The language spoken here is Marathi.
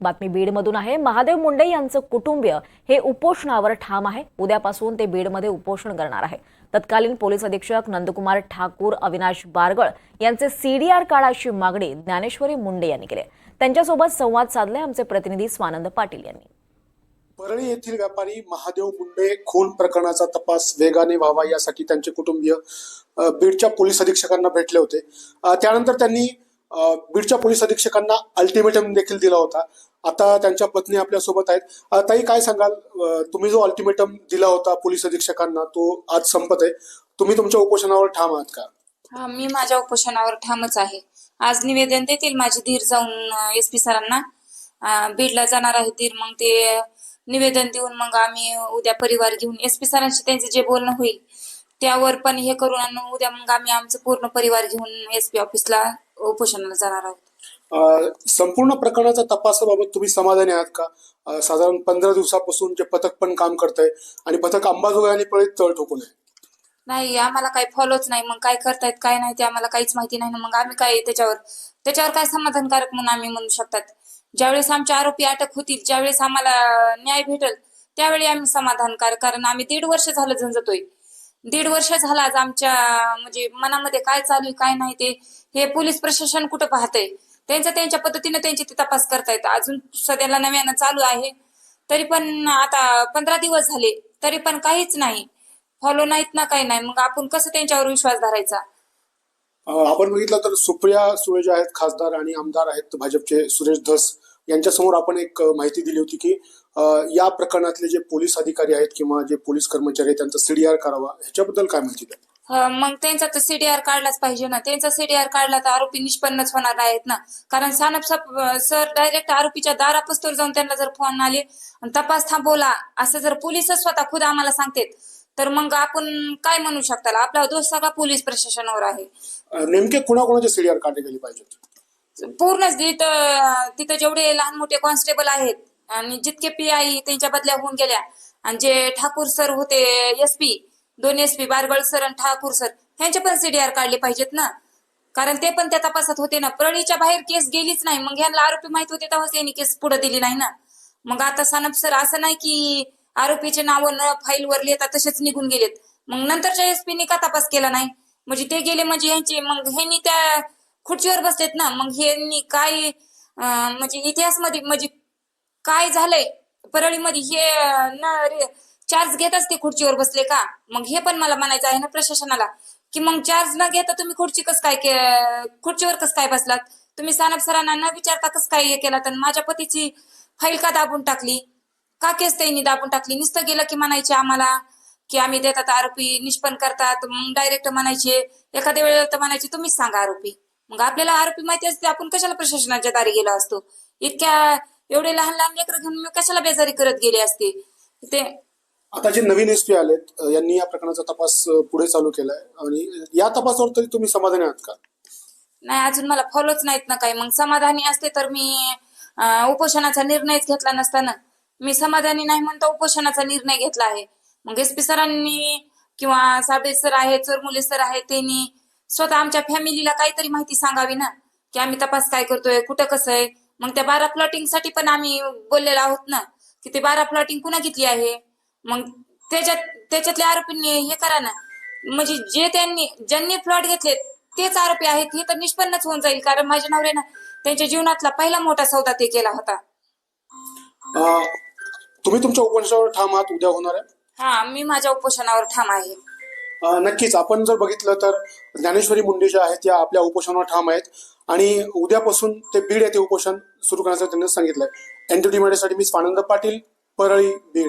बातमी बीडमधून आहे. महादेव मुंडे यांचं कुटुंबीय हे उपोषणावर ठाम आहे. उद्यापासून ते बीडमध्ये उपोषण करणार आहे. तत्कालीन पोलीस अधीक्षक नंदकुमार ठाकूर अविनाश बारगळ यांचे सीडीआर काढाची मागणी ज्ञानेश्वरी मुंडे यांनी केली आहे. त्यांच्यासोबत संवाद साधले आमचे प्रतिनिधी स्वानंद पाटील यांनी. परळी येथील व्यापारी महादेव मुंडे खून प्रकरणाचा तपास वेगाने व्हावा यासाठी त्यांचे कुटुंबीय बीडच्या पोलीस अधीक्षकांना भेटले होते. त्यानंतर त्यांनी बीडच्या पोलीस अधीक्षकांना अल्टिमेटम देखील दिला होता. आता त्यांच्या पत्नी आपल्यासोबत आहेत. ताई काय सांगाल? तुम्ही जो अल्टिमेटम दिला होता पोलीस अधीक्षकांना तो आज संपत आहे. तुम्ही तुमच्या उपोषणावर ठाम आहात का? हा मी माझ्या उपोषणावर ठामच आहे. आज निवेदन देतील माझी धीर जाऊन एस पी सरांना. बीडला जाणार आहे धीर मग ते निवेदन देऊन मग आम्ही उद्या परिवार घेऊन एस पी सरांशी त्यांचं जे बोलणं होईल त्यावर पण हे करून आणि उद्या मग आम्ही आमचं पूर्ण परिवार घेऊन एस पी ऑफिसला उपोषणाला जाणार आहोत. अ, संपूर्ण प्रकरणाच्या तपासाबाबत तुम्ही समाधानी आहात का? अ, साधारण पंधरा दिवसापासून जे पथक पण काम करत आहे आणि पथक अंबाजोगाई आणि पळीत तळ ठोकून आहे. नाही आम्हाला काही फॉलोच नाही. मग काय करतायत काय नाही ते आम्हाला काहीच माहिती नाही. ना मग आम्ही काय त्याच्यावर त्याच्यावर काय समाधानकारक म्हणून आम्ही म्हणू शकतात? ज्यावेळेस आमचे आरोपी अटक होतील ज्यावेळेस आम्हाला न्याय भेटेल त्यावेळी आम्ही समाधानकारक. कारण आम्ही दीड वर्ष झालं झंजतोय. दीड वर्ष झालं आज आमच्या म्हणजे मनामध्ये काय चालू आहे काय नाही ते हे पोलीस प्रशासन कुठं पाहतंय? त्यांच्या त्यांच्या पद्धतीने त्यांची ते तपास करतायत. अजून सध्याला नव्यानं चालू आहे. तरी पण आता पंधरा दिवस झाले तरी पण काहीच नाही. फॉलो नाहीत ना काही नाही. मग आपण कसं त्यांच्यावर विश्वास धरायचा? आपण बघितलं तर सुप्रिया सुळे जे आहेत खासदार आणि आमदार आहेत भाजपचे सुरेश धस यांच्यासमोर आपण एक माहिती दिली होती की या प्रकरणातले जे पोलीस अधिकारी आहेत किंवा जे पोलीस कर्मचारी आहेत त्यांचा सीडीआर करावा ह्याच्याबद्दल काय माहिती द्या ह, मग त्यांचा तर सीडीआर काढलाच पाहिजे ना. त्यांचा सीडीआर काढला तर आरोपी निष्पन्नच होणार नाहीत ना. कारण सानप सर डायरेक्ट आरोपीच्या दारापस्तोर जाऊन त्यांना जर फोन आले आणि तपास थांबवला असं जर पोलीसच स्वतः खुद आम्हाला सांगतेत तर मग आपण काय म्हणू शकताल? आपला दोष सगळा पोलीस प्रशासनावर आहे. नेमके कुणाकुणाचे सीडीआर काढले गेले पाहिजेत? पूर्णच तिथं तिथं जेवढे लहान मोठे कॉन्स्टेबल आहेत आणि जितके पी आय त्यांच्या बदल्या होऊन गेल्या. आणि जे ठाकूर सर होते एस पी दोन एस पी बारगळ सर आणि ठाकूर सर ह्यांचे पण सीडीआर काढले पाहिजेत ना. कारण ते पण त्या तपासात होते ना. प्रळीच्या बाहेर केस गेलीच नाही. मग ह्यांना आरोपी माहीत होते तेव्हाच त्यांनी केस पुढे दिली नाही ना. मग आता सानप सर असं नाही की आरोपीचे नाव न फाईलवर लिहिता तसेच निघून गेलेत. मग नंतरच्या एसपीने का तपास केला नाही? म्हणजे ते गेले म्हणजे ह्यांची मग ह्यांनी त्या खुर्चीवर बसलेत ना. मग ह्यांनी काय म्हणजे इतिहासमध्ये म्हणजे काय झालंय? परळीमध्ये हे ना न रे- चार्ज घेताच ते खुर्चीवर बसले का? मग हे पण मला म्हणायचं आहे ना प्रशासनाला की मग चार्ज न घेता तुम्ही खुर्ची कस काय खुर्चीवर कस काय बसलात? तुम्ही सानप सरांना न विचारता कस काय हे केला तर माझ्या पतीची फाईल का दाबून टाकली? का केस त्यांनी दाबून टाकली? नुसतं गेलं की म्हणायचे आम्हाला की आम्ही देतात आरोपी निष्पन्न करतात मग डायरेक्ट म्हणायचे एखाद्या वेळेला तर म्हणायचे तुम्हीच सांगा आरोपी. मग आपल्याला आरोपी माहिती असते आपण कशाला प्रशासनाच्या दारी गेलो असतो? इतक्या एवढे लहान लहान लेकरं घेऊन मी कशाला बेजारी करत गेले असते? ते आता जे नवीन एस पी आलेत यांनी या प्रकरणाचा तपास पुढे चालू केलाय. आणि या तपासावर तरी तुम्ही समाधानी आहात का? नाही अजून मला फॉलोच नाहीत ना काही. मग समाधानी असते तर मी अं, उपोषणाचा निर्णयच घेतला नसता ना मी समाधानी नाही म्हणता उपोषणाचा निर्णय घेतला आहे. मग एस पी सरांनी किंवा साबळे सर आहेत चोरमुले सर आहेत त्यांनी स्वतः आमच्या फॅमिलीला काहीतरी माहिती सांगावी ना? की आम्ही तपास काय करतोय कुठं कसं आहे? मग त्या बारा प्लॉटिंगसाठी पण आम्ही बोललेलो आहोत ना की ते बारा प्लॉटिंग कुणा घेतली आहे? मग त्याच्यात त्याच्यातल्या आरोपींनी हे करा ना. म्हणजे जे त्यांनी ज्यांनी प्लॉट घेतले तेच आरोपी आहेत हे तर निष्पन्नच होऊन जाईल. कारण माझ्या नवऱ्यानं त्यांच्या जीवनातला पहिला मोठा सौदा ते केला होता. तुम्ही तुमच्या उपोषणावर ठाम आहात उद्या होणार आहे? हा मी माझ्या उपोषणावर ठाम आहे. नक्कीच. आपण जर बघितलं तर ज्ञानेश्वरी मुंडे ज्या आहेत त्या आपल्या उपोषणावर ठाम आहेत. आणि उद्यापासून ते बीड येथे उपोषण सुरू करण्याचं त्यांनी सांगितलंय. एनटीटी मीडियासाठी मी स्वानंद पाटील परळी बीड.